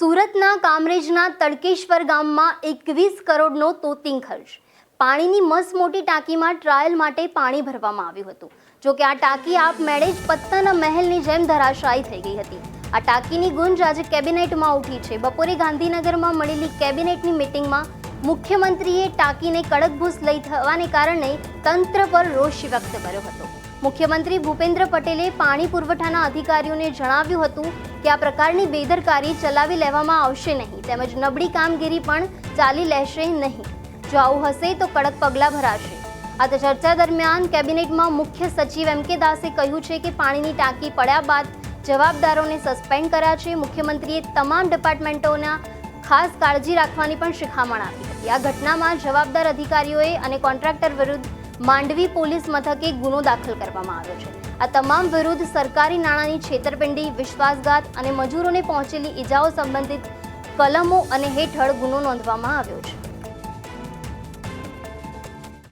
સુરતના કામરેજના તડકેશ્વર ગામમાં એકવીસ કરોડનો તોતિંગ ખર્ચ. પાણીની મસ્ત મોટી ટાંકીમાં ટ્રાયલ માટે પાણી ભરવામાં આવ્યું હતું. જો કે આ ટાંકી આપમેળે જ પત્તાના મહેલની જેમ ધરાશાયી થઈ ગઈ હતી. આ ટાંકીની ગુંજ આજે કેબિનેટમાં ઉઠી છે. બપોરે ગાંધીનગરમાં મળેલી કેબિનેટની મિટિંગમાં મુખ્યમંત્રીએ ટાંકીને કડક ભૂસ લઈ થવાને કારણે તંત્ર પર રોષ વ્યક્ત કર્યો હતો. મુખ્યમંત્રી ભૂપેન્દ્ર પટેલે પાણી પુરવઠાના અધિકારીઓને જણાવ્યું હતું કે આ પ્રકારની બેદરકારી ચલાવી લેવામાં આવશે નહીં, તેમજ નબળી કામગીરી પણ ચાલી લેશે નહીં. જો આવું હશે તો કડક પગલાં ભરાશે. આ તો ચર્ચા દરમિયાન કેબિનેટમાં મુખ્ય સચિવ એમ કે દાસે કહ્યું છે કે પાણીની ટાંકી પડ્યા બાદ જવાબદારોને સસ્પેન્ડ કર્યા છે મુખ્યમંત્રીએ તમામ ડિપાર્ટમેન્ટોના ખાસ કાળજી રાખવાની પણ શિખામણ આપી હતી. આ ઘટનામાં જવાબદાર અધિકારીઓએ અને કોન્ટ્રાક્ટર વિરુદ્ધ માંડવી પોલીસ મથકે ગુનો દાખલ કરવામાં આવ્યો છે. આ તમામ વિરુદ્ધ સરકારી નાણાંની છેતરપિંડી, વિશ્વાસઘાત અને મજૂરોને પહોંચેલી ઈજાઓ સંબંધિત કલમો અને હેઠળ ગુનો નોંધવામાં આવ્યો છે.